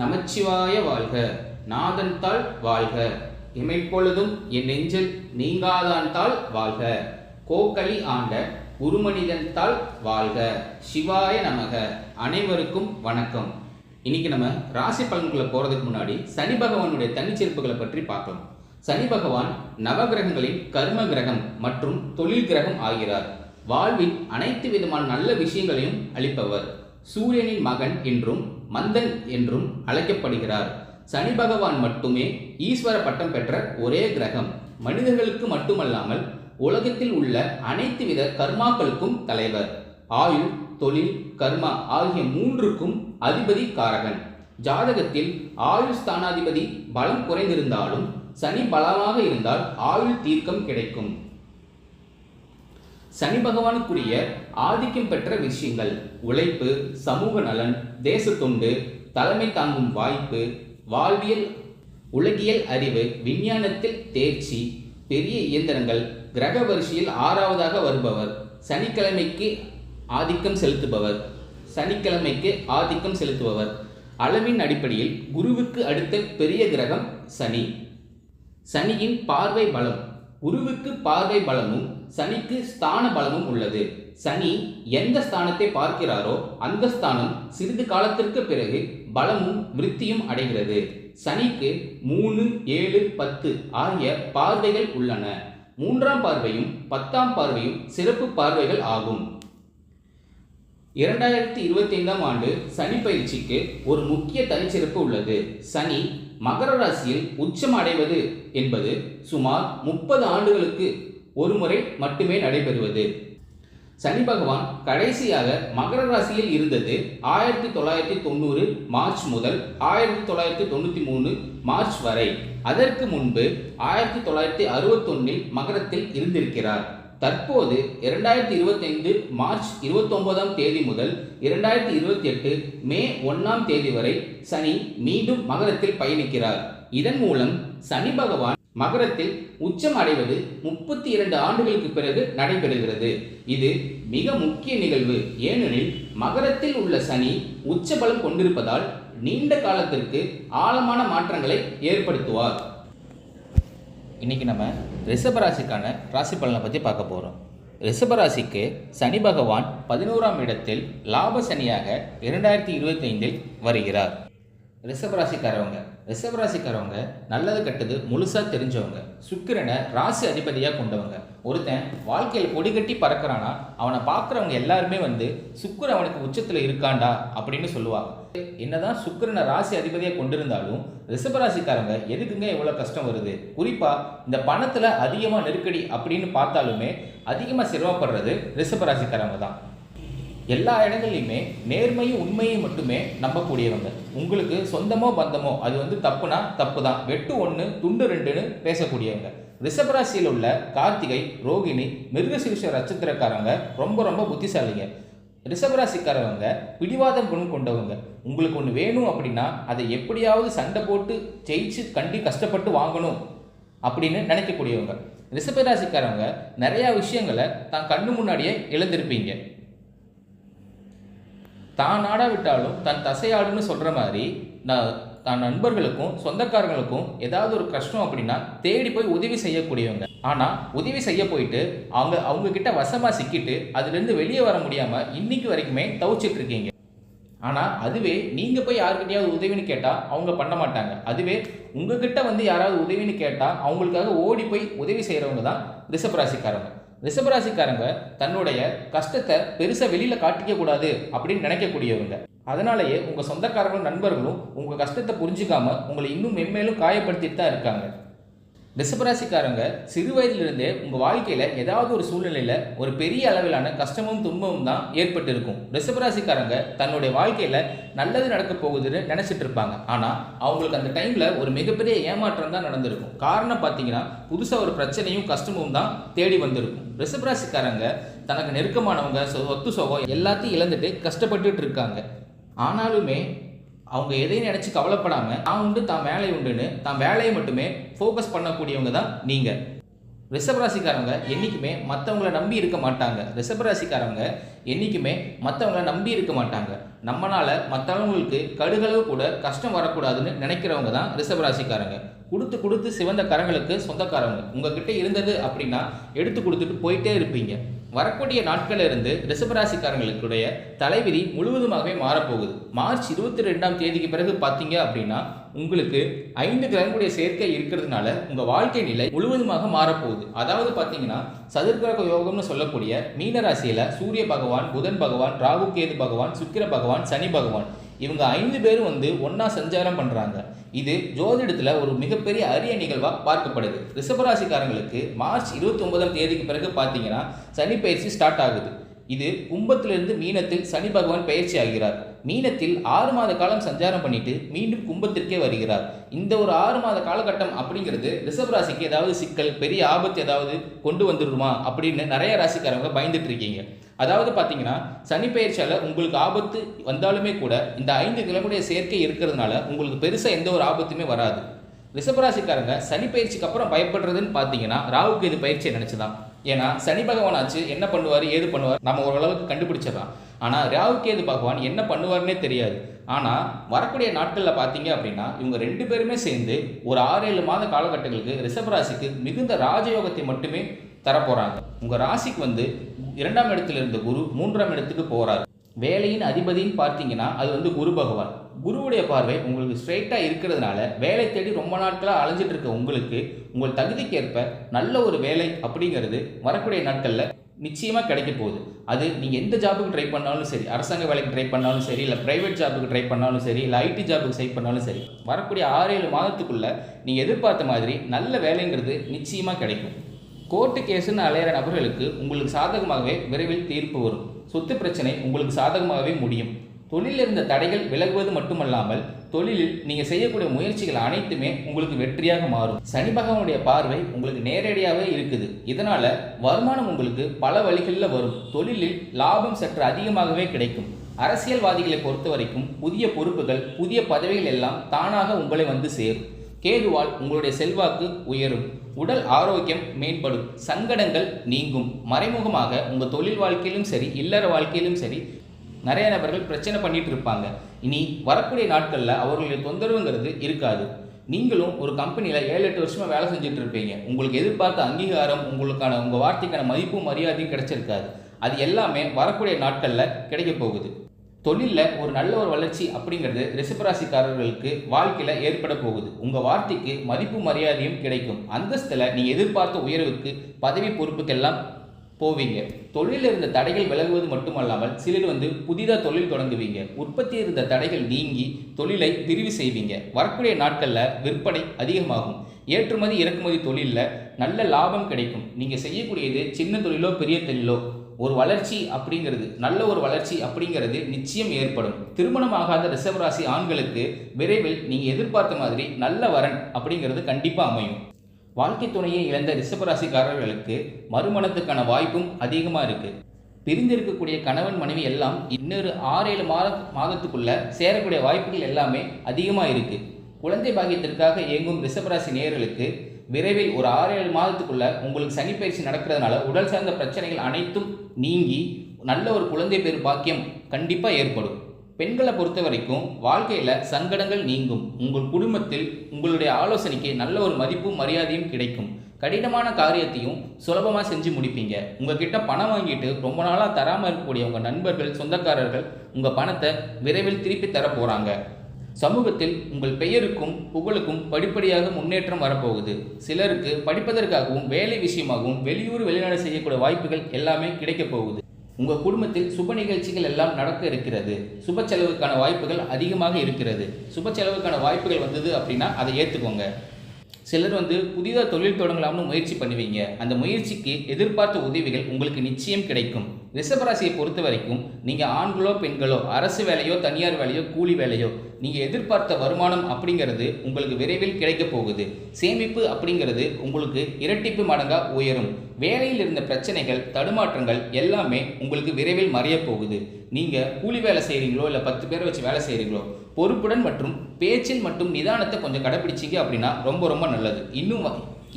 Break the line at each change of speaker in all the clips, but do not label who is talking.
நமச்சிவாய வாழ்க நாதன்தாள் வாழ்க இமைப்பொழுதும் என் நெஞ்சில் நீங்காதான்தாள் வாழ்க கோக்களி ஆண்ட உருமனிதன்தாள் வாழ்க சிவாய நமக அனைவருக்கும் வணக்கம் இன்னைக்கு நம்ம ராசி பலன்களை போகிறதுக்கு முன்னாடி சனி பகவானுடைய தனிச்சிறப்புகளை பற்றி பார்க்கலாம் சனி பகவான் நவகிரகங்களின் கர்ம கிரகம் மற்றும் தொழில் கிரகம் ஆகிறார் வாழ்வின் அனைத்து விதமான நல்ல விஷயங்களையும் அளிப்பவர் சூரியனின் மகன் என்றும் மந்தன் என்றும் அழைக்கப்படுகிறார் சனி பகவான் மட்டுமே ஈஸ்வர பட்டம் பெற்ற ஒரே கிரகம் மனிதர்களுக்கு மட்டுமல்லாமல் உலகத்தில் உள்ள அனைத்து வித கர்மாக்களுக்கும் தலைவர் ஆயுள் தொழில் கர்மா ஆகிய மூன்றுக்கும் அதிபதி காரகன் ஜாதகத்தில் ஆயுள் ஸ்தானாதிபதி பலம் குறைந்திருந்தாலும் சனி பலமாக இருந்தால் ஆயுள் தீர்க்கம் கிடைக்கும் சனி பகவானுக்குரிய ஆதிக்கம் பெற்ற விஷயங்கள் உழைப்பு சமூக நலன் தேச தொண்டு தலைமை தாங்கும் வாய்ப்பு வாழ்வியல் உலகியல் அறிவு விஞ்ஞானத்தில் தேர்ச்சி பெரிய இயந்திரங்கள் கிரக வரிசையில் ஆறாவதாக வருபவர் சனிக்கிழமைக்கு ஆதிக்கம் செலுத்துபவர் சனிக்கிழமைக்கு ஆதிக்கம் செலுத்துபவர் அளவின் அடிப்படையில் குருவுக்கு அடுத்த பெரிய கிரகம் சனி சனியின் பார்வை பலம் குருவுக்கு பார்வை பலமும் சனிக்கு ஸ்தான பலமும் உள்ளது சனி எந்த ஸ்தானத்தை பார்க்கிறாரோ அந்த ஸ்தானம் சிறிது காலத்திற்கு பிறகு பலமும் விருத்தியும் அடைகிறது சனிக்கு மூணு ஏழு பத்து ஆகிய பார்வைகள் உள்ளன மூன்றாம் பார்வையும் பத்தாம் பார்வையும் சிறப்பு பார்வைகள் ஆகும் இரண்டாயிரத்தி இருபத்தி ஐந்தாம் ஆண்டு சனி பயிற்சிக்கு ஒரு முக்கிய தனிச்சிறப்பு உள்ளது சனி மகர ராசியில் உச்சம் அடைவது என்பது சுமார் முப்பது ஆண்டுகளுக்கு ஒரு முறை மட்டுமே நடைபெறுவது சனி பகவான் கடைசியாக மகர ராசியில் இருந்தது ஆயிரத்தி தொள்ளாயிரத்தி தொண்ணூறு மார்ச் முதல் ஆயிரத்தி தொள்ளாயிரத்தி தொண்ணூற்றி மூணு மார்ச் வரை அதற்கு முன்பு ஆயிரத்தி தொள்ளாயிரத்தி அறுபத்தொன்னில் மகரத்தில் இருந்திருக்கிறார் தற்போது இரண்டாயிரத்தி இருபத்தைந்து மார்ச் இருபத்தொன்பதாம் தேதி முதல் இரண்டாயிரத்தி இருபத்தி எட்டு மே ஒன்றாம் தேதி வரை சனி மீண்டும் மகரத்தில் பயணிக்கிறார் இதன் மூலம் சனி பகவான் மகரத்தில் உச்சம் அடைவது முப்பத்தி இரண்டு ஆண்டுகளுக்கு பிறகு நடைபெறுகிறது இது மிக முக்கிய நிகழ்வு ஏனெனில் மகரத்தில் உள்ள சனி உச்சபலம் கொண்டிருப்பதால் நீண்ட காலத்திற்கு ஆழமான மாற்றங்களை ஏற்படுத்துவார் இன்னைக்கு நம்ம ரிஷபராசிக்கான ராசி பலனை பற்றி பார்க்க போகிறோம் ரிஷபராசிக்கு சனி பகவான் பதினோராம் இடத்தில் லாப சனியாக இரண்டாயிரத்தி இருபத்தைந்தில் வருகிறார் ரிஷபராசிக்காரவங்க ரிஷபராசிக்காரவங்க நல்லது கெட்டது முழுசாக தெரிஞ்சவங்க சுக்கிரனை ராசி அதிபதியாக கொண்டவங்க ஒருத்தன் வாழ்க்கையில் கொடி கட்டி பறக்கிறானா அவனை பார்க்குறவங்க எல்லாருமே வந்து சுக்கிரன் அவனுக்கு உச்சத்தில் இருக்காண்டா அப்படின்னு சொல்லுவாங்க என்னதான் சுக்கிரனை ராசி அதிபதியாக கொண்டிருந்தாலும் ரிஷபராசிக்காரங்க எதுக்குங்க எவ்வளோ கஷ்டம் வருது குறிப்பாக இந்த பணத்தில் அதிகமாக நெருக்கடி அப்படின்னு பார்த்தாலுமே அதிகமாக சிரமப்படுறது ரிஷபராசிக்காரங்க தான் எல்லா இடங்கள்லையுமே நேர்மையும் உண்மையும் மட்டுமே நம்பக்கூடியவங்க உங்களுக்கு சொந்தமோ பந்தமோ அது வந்து தப்புனா தப்பு தான் வெட்டு ஒன்று துண்டு ரெண்டுன்னு பேசக்கூடியவங்க ரிஷபராசியில் உள்ள கார்த்திகை ரோகிணி மிருகசீர்ஷ நட்சத்திரக்காரங்க ரொம்ப ரொம்ப புத்திசாலிங்க ரிஷபராசிக்காரவங்க பிடிவாதம் குணம் கொண்டவங்க உங்களுக்கு ஒன்று வேணும் அப்படின்னா அதை எப்படியாவது சண்டை போட்டு ஜெயிச்சு கண்டி கஷ்டப்பட்டு வாங்கணும் அப்படின்னு நினைக்கக்கூடியவங்க ரிஷபராசிக்காரவங்க நிறையா விஷயங்களை தான் கண்ணு முன்னாடியே இழந்திருப்பீங்க தான் ஆடாவிட்டாலும் தன் தசையாடுன்னு சொல்கிற மாதிரி நான் தன் நண்பர்களுக்கும் சொந்தக்காரங்களுக்கும் ஏதாவது ஒரு கஷ்டம் அப்படின்னா தேடி போய் உதவி செய்யக்கூடியவங்க ஆனால் உதவி செய்ய போயிட்டு அவங்க அவங்க கிட்ட வசமாக சிக்கிட்டு அதுலேருந்து வெளியே வர முடியாமல் இன்னைக்கு வரைக்குமே தவிச்சிட்ருக்கீங்க ஆனால் அதுவே நீங்கள் போய் யாருக்கிட்டையாவது உதவின்னு கேட்டால் அவங்க பண்ண மாட்டாங்க அதுவே உங்ககிட்ட வந்து யாராவது உதவின்னு கேட்டால் அவங்களுக்காக ஓடி போய் உதவி செய்கிறவங்க தான் ரிஷபராசிக்காரங்க ரிஷபராசிக்காரங்க தன்னுடைய கஷ்டத்தை பெருசாக வெளியில் காட்டிக்க கூடாது அப்படின்னு நினைக்கக்கூடியவங்க அதனாலேயே உங்கள் சொந்தக்காரங்களும் நண்பர்களும் உங்கள் கஷ்டத்தை புரிஞ்சுக்காம உங்களை இன்னும் மென்மேலும் காயப்படுத்திட்டு தான் இருக்காங்க ரிஷபராசிக்காரங்க சிறு வயதிலிருந்தே உங்கள் வாழ்க்கையில் ஏதாவது ஒரு சூழ்நிலையில் ஒரு பெரிய அளவிலான கஷ்டமும் துன்பமும் தான் ஏற்பட்டிருக்கும் ரிஷபராசிக்காரங்க தன்னுடைய வாழ்க்கையில் நல்லது நடக்க போகுதுன்னு நினச்சிட்டு இருப்பாங்க ஆனால் அவங்களுக்கு அந்த டைமில் ஒரு மிகப்பெரிய ஏமாற்றம் தான் நடந்திருக்கும் காரணம் பார்த்தீங்கன்னா புதுசாக ஒரு பிரச்சனையும் கஷ்டமும் தான் தேடி வந்திருக்கும் ரிசபராசிக்காரங்க தனக்கு நெருக்கமானவங்க சொத்து சோகம் எல்லாத்தையும் இழந்துட்டு கஷ்டப்பட்டுட்டு இருக்காங்க ஆனாலுமே அவங்க எதையும் நினச்சி கவலைப்படாமல் தான் உண்டு தான் வேலை உண்டுன்னு தான் வேலையை மட்டுமே ஃபோக்கஸ் பண்ணக்கூடியவங்க தான் நீங்கள் ரிஷபராசிக்காரவங்க என்றைக்குமே மற்றவங்கள நம்பி இருக்க மாட்டாங்க ரிஷபராசிக்காரவங்க என்றைக்குமே மற்றவங்களை நம்பி இருக்க மாட்டாங்க நம்மளால் மற்றவங்களுக்கு கடுகளவு கூட கஷ்டம் வரக்கூடாதுன்னு நினைக்கிறவங்க தான் ரிஷபராசிக்காரங்க கொடுத்து கொடுத்து சிவந்த கரங்களுக்கு சொந்தக்காரவங்க உங்ககிட்ட இருந்தது அப்படின்னா எடுத்து கொடுத்துட்டு போயிட்டே இருப்பீங்க வரக்கூடிய நாட்களில் இருந்து ரிஷபராசிக்காரங்களுக்குடைய தலைவிதி முழுவதுமாகவே மாறப்போகுது மார்ச் இருபத்தி ரெண்டாம் தேதிக்கு பிறகு பார்த்தீங்க அப்படின்னா உங்களுக்கு ஐந்து கிரகங்களுடைய சேர்க்கை இருக்கிறதுனால உங்கள் வாழ்க்கை நிலை முழுவதுமாக மாறப்போகுது அதாவது பார்த்தீங்கன்னா சதுர்கிரக யோகம்னு சொல்லக்கூடிய மீனராசியில் சூரிய பகவான் புதன் பகவான் ராகு கேது பகவான் சுக்கிர பகவான் பகவான் சனி பகவான் இவங்க ஐந்து பேரும் வந்து ஒன்னா சஞ்சாரம் பண்றாங்க இது ஜோதிடத்துல ஒரு மிகப்பெரிய அரிய நிகழ்வா பார்க்கப்படுது ரிஷபராசிக்காரங்களுக்கு மார்ச் இருபத்தி ஒன்பதாம் தேதிக்கு பிறகு பாத்தீங்கன்னா சனி பயிற்சி ஸ்டார்ட் ஆகுது இது கும்பத்திலிருந்து மீனத்தில் சனி பகவான் பயிற்சி ஆகிறார் மீனத்தில் ஆறு மாத காலம் சஞ்சாரம் பண்ணிட்டு மீண்டும் கும்பத்திற்கே வருகிறார் இந்த ஒரு ஆறு மாத காலகட்டம் அப்படிங்கிறது ரிஷப் ராசிக்கு ஏதாவது சிக்கல் பெரிய ஆபத்து ஏதாவது கொண்டு வந்துடுமா அப்படின்னு நிறைய ராசிக்காரங்க பயந்துட்டு இருக்கீங்க அதாவது பார்த்தீங்கன்னா சனி பயிற்சியால் உங்களுக்கு ஆபத்து வந்தாலுமே கூட இந்த ஐந்து கிழமையுடைய சேர்க்கை இருக்கிறதுனால உங்களுக்கு பெருசாக எந்த ஒரு ஆபத்துமே வராது ரிஷபராசிக்காரங்க சனி பயிற்சிக்கு அப்புறம் பயப்படுறதுன்னு பார்த்தீங்கன்னா ராவுக்கு இது பயிற்சியை நினச்சிதான் ஏன்னா சனி பகவானாச்சு என்ன பண்ணுவார் ஏது பண்ணுவார் நம்ம ஓரளவுக்கு கண்டுபிடிச்சிடலாம் ஆனால் ஏது பகவான் என்ன பண்ணுவார்னே தெரியாது ஆனால் வரக்கூடிய நாட்களில் பார்த்தீங்க அப்படின்னா இவங்க ரெண்டு பேருமே சேர்ந்து ஒரு ஆறு ஏழு மாத காலகட்டங்களுக்கு ரிஷபராசிக்கு மிகுந்த ராஜயோகத்தை மட்டுமே தரப்போகிறாங்க உங்கள் ராசிக்கு வந்து இரண்டாம் இடத்துல இருந்த குரு மூன்றாம் இடத்துக்கு போகிறார் வேலையின் அதிபதின்னு பார்த்தீங்கன்னா அது வந்து குரு பகவான் குருவுடைய பார்வை உங்களுக்கு ஸ்ட்ரெயிட்டாக இருக்கிறதுனால வேலை தேடி ரொம்ப நாட்களாக அலைஞ்சிட்டு இருக்க உங்களுக்கு உங்கள் தகுதிக்கேற்ப நல்ல ஒரு வேலை அப்படிங்கிறது வரக்கூடிய நாட்களில் நிச்சயமாக கிடைக்க போகுது அது நீங்கள் எந்த ஜாபுக்கு ட்ரை பண்ணாலும் சரி அரசாங்க வேலைக்கு ட்ரை பண்ணாலும் சரி இல்லை ப்ரைவேட் ஜாபுக்கு ட்ரை பண்ணாலும் சரி இல்லை ஐடி ஜாபுக்கு ட்ரை பண்ணாலும் சரி வரக்கூடிய ஆறு ஏழு மாதத்துக்குள்ளே நீங்கள் எதிர்பார்த்த மாதிரி நல்ல வேலைங்கிறது நிச்சயமாக கிடைக்கும் கோர்ட்டு கேஸுன்னு அலையிற நபர்களுக்கு உங்களுக்கு சாதகமாகவே விரைவில் தீர்ப்பு வரும் சொத்து பிரச்சனை உங்களுக்கு சாதகமாகவே முடியும் தொழிலில் இருந்த தடைகள் விலகுவது மட்டுமல்லாமல் தொழிலில் நீங்கள் செய்யக்கூடிய முயற்சிகள் அனைத்துமே உங்களுக்கு வெற்றியாக மாறும் சனி பகவானுடைய பார்வை உங்களுக்கு நேரடியாகவே இருக்குது இதனால் வருமானம் உங்களுக்கு பல வழிகளில் வரும் தொழிலில் லாபம் சற்று அதிகமாகவே கிடைக்கும் அரசியல்வாதிகளை பொறுத்த வரைக்கும் புதிய பொறுப்புகள் புதிய பதவிகள் எல்லாம் தானாக உங்களை வந்து சேரும் கேதுவால் உங்களுடைய செல்வாக்கு உயரும் உடல் ஆரோக்கியம் மேம்படும் சங்கடங்கள் நீங்கும் மறைமுகமாக உங்கள் தொழில் வாழ்க்கையிலும் சரி இல்லற வாழ்க்கையிலும் சரி நிறைய நபர்கள் பிரச்சனை பண்ணிட்டு இருப்பாங்க இனி வரக்கூடிய நாட்களில் அவர்களுடைய தொந்தரவுங்கிறது இருக்காது நீங்களும் ஒரு கம்பெனியில் ஏழு எட்டு வருஷமாக வேலை செஞ்சுட்டு இருப்பீங்க உங்களுக்கு எதிர்பார்த்த அங்கீகாரம் உங்களுக்கான உங்கள் வார்த்தைக்கான மதிப்பும் மரியாதையும் கிடைச்சிருக்காது அது எல்லாமே வரக்கூடிய நாட்களில் கிடைக்க போகுது தொழிலில் ஒரு நல்ல ஒரு வளர்ச்சி அப்படிங்கிறது ரிசபராசிக்காரர்களுக்கு வாழ்க்கையில் ஏற்பட போகுது உங்கள் வார்த்தைக்கு மதிப்பு மரியாதையும் கிடைக்கும் அந்தஸ்தில் நீங்கள் எதிர்பார்த்த உயர்வுக்கு பதவி பொறுப்புக்கெல்லாம் போவீங்க தொழிலில் இருந்த தடைகள் விலகுவது மட்டுமல்லாமல் சிலர் வந்து புதிதாக தொழில் தொடங்குவீங்க உற்பத்தி இருந்த தடைகள் நீங்கி தொழிலை விரிவு செய்வீங்க வரக்கூடிய நாட்களில் விற்பனை அதிகமாகும் ஏற்றுமதி இறக்குமதி தொழிலில் நல்ல லாபம் கிடைக்கும் நீங்கள் செய்யக்கூடியது சின்ன தொழிலோ பெரிய தொழிலோ ஒரு வளர்ச்சி அப்படிங்கிறது நல்ல ஒரு வளர்ச்சி அப்படிங்கிறது நிச்சயம் ஏற்படும் திருமணமாகாத ரிசவராசி ஆண்களுக்கு விரைவில் நீங்கள் எதிர்பார்த்த மாதிரி நல்ல வரன் அப்படிங்கிறது கண்டிப்பாக அமையும் வாழ்க்கை துணையை இழந்த ரிஷபராசிக்காரர்களுக்கு மறுமணத்துக்கான வாய்ப்பும் அதிகமாக இருக்குது பிரிந்திருக்கக்கூடிய கணவன் மனைவி எல்லாம் இன்னொரு ஆறேழு மாத மாதத்துக்குள்ளே சேரக்கூடிய வாய்ப்புகள் எல்லாமே அதிகமாக இருக்குது குழந்தை பாகியத்திற்காக இயங்கும் ரிஷபராசி நேயர்களுக்கு விரைவில் ஒரு ஆறு ஏழு மாதத்துக்குள்ள உங்களுக்கு சனிப்பயிற்சி நடக்கிறதுனால உடல் சார்ந்த பிரச்சனைகள் அனைத்தும் நீங்கி நல்ல ஒரு குழந்தை பெரு பாக்கியம் கண்டிப்பாக ஏற்படும் பெண்களை பொறுத்த வரைக்கும் வாழ்க்கையில் சங்கடங்கள் நீங்கும் உங்கள் குடும்பத்தில் உங்களுடைய ஆலோசனைக்கு நல்ல ஒரு மதிப்பும் மரியாதையும் கிடைக்கும் கடினமான காரியத்தையும் சுலபமாக செஞ்சு முடிப்பீங்க உங்ககிட்ட பணம் வாங்கிட்டு ரொம்ப நாளாக தராமல் இருக்கக்கூடிய உங்கள் நண்பர்கள் சொந்தக்காரர்கள் உங்கள் பணத்தை விரைவில் திருப்பி தர போகிறாங்க சமூகத்தில் உங்கள் பெயருக்கும் புகழுக்கும் படிப்படியாக முன்னேற்றம் வரப்போகுது சிலருக்கு படிப்பதற்காகவும் வேலை விஷயமாகவும் வெளியூர் வெளிநாடு செய்யக்கூடிய வாய்ப்புகள் எல்லாமே கிடைக்கப் போகுது உங்கள் குடும்பத்தில் சுப நிகழ்ச்சிகள் எல்லாம் நடக்க இருக்கிறது சுப செலவுக்கான வாய்ப்புகள் அதிகமாக இருக்கிறது சுப செலவுக்கான வாய்ப்புகள் வந்தது அப்படின்னா அதை ஏற்றுக்கோங்க சிலர் வந்து புதிதாக தொழில் தொடங்கலாம்னு முயற்சி பண்ணுவீங்க அந்த முயற்சிக்கு எதிர்பார்த்த உதவிகள் உங்களுக்கு நிச்சயம் கிடைக்கும் ரிஷபராசியை பொறுத்த வரைக்கும் நீங்கள் ஆண்களோ பெண்களோ அரசு வேலையோ தனியார் வேலையோ கூலி வேலையோ நீங்கள் எதிர்பார்த்த வருமானம் அப்படிங்கிறது உங்களுக்கு விரைவில் கிடைக்கப் போகுது சேமிப்பு அப்படிங்கிறது உங்களுக்கு இரட்டிப்பு மடங்காக உயரும் வேலையில் இருந்த பிரச்சனைகள் தடுமாற்றங்கள் எல்லாமே உங்களுக்கு விரைவில் மறையப் போகுது நீங்கள் கூலி வேலை செய்கிறீங்களோ இல்லை பத்து பேரை வச்சு வேலை செய்கிறீங்களோ பொறுப்புடன் மற்றும் பேச்சில் மற்றும் நிதானத்தை கொஞ்சம் கடைப்பிடிச்சிங்க அப்படின்னா ரொம்ப ரொம்ப நல்லது இன்னும்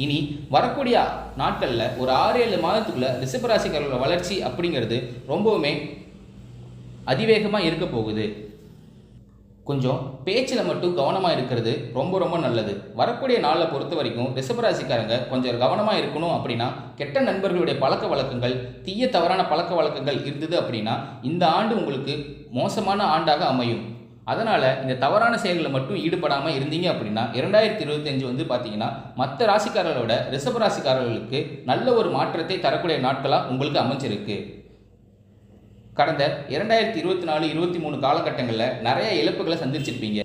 இனி வரக்கூடிய நாட்களில் ஒரு ஆறு ஏழு மாதத்துக்குள்ளே ரிஷபராசிக்காரோட வளர்ச்சி அப்படிங்கிறது ரொம்பவுமே அதிவேகமாக இருக்க போகுது கொஞ்சம் பேச்சில் மட்டும் கவனமாக இருக்கிறது ரொம்ப ரொம்ப நல்லது வரக்கூடிய நாளில் பொறுத்த வரைக்கும் ரிஷபராசிக்காரங்க கொஞ்சம் கவனமாக இருக்கணும் அப்படின்னா கெட்ட நண்பர்களுடைய பழக்க வழக்கங்கள் தீய தவறான பழக்க வழக்கங்கள் இருந்தது அப்படின்னா இந்த ஆண்டு உங்களுக்கு மோசமான ஆண்டாக அமையும் அதனால் இந்த தவறான செயல்களை மட்டும் ஈடுபடாமல் இருந்தீங்க அப்படின்னா இரண்டாயிரத்தி இருபத்தஞ்சு வந்து பார்த்தீங்கன்னா மற்ற ராசிக்காரர்களோட ரிசர்வ் ராசிக்காரர்களுக்கு நல்ல ஒரு மாற்றத்தை தரக்கூடிய நாட்களாக உங்களுக்கு அமைஞ்சிருக்கு கடந்த இரண்டாயிரத்தி இருபத்தி நாலு இருபத்தி மூணு காலகட்டங்களில் நிறைய இழப்புகளை சந்திச்சிருப்பீங்க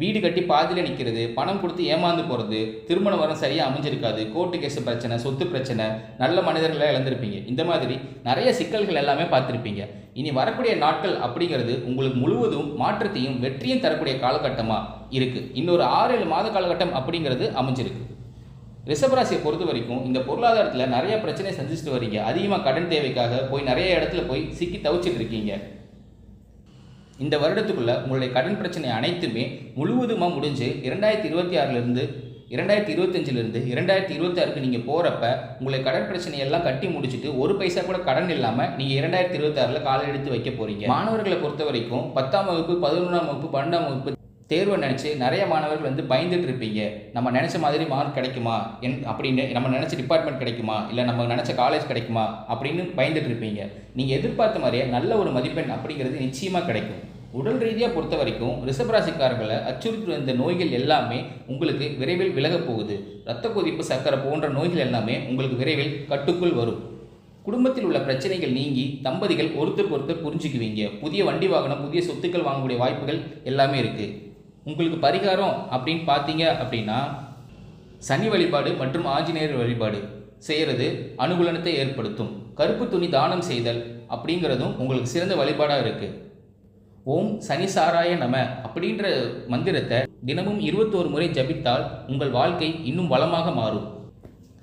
வீடு கட்டி பாதியில் நிற்கிறது பணம் கொடுத்து ஏமாந்து போகிறது திருமண வரம் சரியாக அமைஞ்சிருக்காது கோர்ட்டு கேஸு பிரச்சனை சொத்து பிரச்சனை நல்ல மனிதர்களை இழந்திருப்பீங்க இந்த மாதிரி நிறைய சிக்கல்கள் எல்லாமே பார்த்துருப்பீங்க இனி வரக்கூடிய நாட்கள் அப்படிங்கிறது உங்களுக்கு முழுவதும் மாற்றத்தையும் வெற்றியும் தரக்கூடிய காலகட்டமாக இருக்குது இன்னொரு ஆறு ஏழு மாத காலகட்டம் அப்படிங்கிறது அமைஞ்சிருக்கு ரிஷபராசியை பொறுத்த வரைக்கும் இந்த பொருளாதாரத்தில் நிறைய பிரச்சனையை சந்திச்சுட்டு வரீங்க அதிகமாக கடன் தேவைக்காக போய் நிறைய இடத்துல போய் சிக்கி தவிச்சிட்டு இருக்கீங்க இந்த வருடத்துக்குள்ளே உங்களுடைய கடன் பிரச்சனை அனைத்துமே முழுவதுமாக முடிஞ்சு இரண்டாயிரத்தி இருபத்தி ஆறுலேருந்து இரண்டாயிரத்தி இருபத்தஞ்சிலிருந்து இரண்டாயிரத்தி இருபத்தாறுக்கு நீங்கள் போகிறப்ப உங்களுடைய கடன் பிரச்சனையெல்லாம் கட்டி முடிச்சுட்டு ஒரு பைசா கூட கடன் இல்லாமல் நீங்கள் இரண்டாயிரத்தி இருபத்தாறில் காலை எடுத்து வைக்க போகிறீங்க மாணவர்களை பொறுத்த வரைக்கும் பத்தாம் வகுப்பு பதினொன்றாம் வகுப்பு பன்னெண்டாம் வகுப்பு தேர்வை நினச்சி நிறைய மாணவர்கள் வந்து பயந்துட்டு இருப்பீங்க நம்ம நினச்ச மாதிரி மார்க் கிடைக்குமா என் அப்படின்னு நம்ம நினச்ச டிபார்ட்மெண்ட் கிடைக்குமா இல்லை நம்ம நினச்ச காலேஜ் கிடைக்குமா அப்படின்னு பயந்துட்டு இருப்பீங்க நீங்கள் எதிர்பார்த்த மாதிரியே நல்ல ஒரு மதிப்பெண் அப்படிங்கிறது நிச்சயமாக கிடைக்கும் உடல் ரீதியாக பொறுத்த வரைக்கும் ரிஷபராசிக்காரர்களை அச்சுறுத்தி வந்த நோய்கள் எல்லாமே உங்களுக்கு விரைவில் விலகப் போகுது ரத்த கொதிப்பு சக்கரை போன்ற நோய்கள் எல்லாமே உங்களுக்கு விரைவில் கட்டுக்குள் வரும் குடும்பத்தில் உள்ள பிரச்சனைகள் நீங்கி தம்பதிகள் ஒருத்தருக்கு ஒருத்தர் புரிஞ்சுக்குவீங்க புதிய வண்டி வாகனம் புதிய சொத்துக்கள் வாங்கக்கூடிய வாய்ப்புகள் எல்லாமே இருக்குது உங்களுக்கு பரிகாரம் அப்படின்னு பார்த்தீங்க அப்படின்னா சனி வழிபாடு மற்றும் ஆஞ்சநேயர் வழிபாடு செய்கிறது அனுகூலனத்தை ஏற்படுத்தும் கருப்பு துணி தானம் செய்தல் அப்படிங்கிறதும் உங்களுக்கு சிறந்த வழிபாடாக இருக்குது ஓம் சனி சாராய நம அப்படின்ற மந்திரத்தை தினமும் இருபத்தோரு முறை ஜபித்தால் உங்கள் வாழ்க்கை இன்னும் வளமாக மாறும்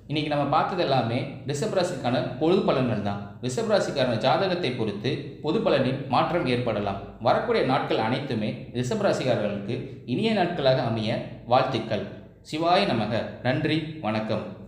இன்றைக்கி நம்ம பார்த்தது எல்லாமே ரிஷபராசிக்கான பொது பலன்கள் தான் ரிஷபராசிக்கான ஜாதகத்தை பொறுத்து பொது பலனின் மாற்றம் ஏற்படலாம் வரக்கூடிய நாட்கள் அனைத்துமே ரிஷபராசிக்காரர்களுக்கு இனிய நாட்களாக அமைய வாழ்த்துக்கள் சிவாய நமக நன்றி வணக்கம்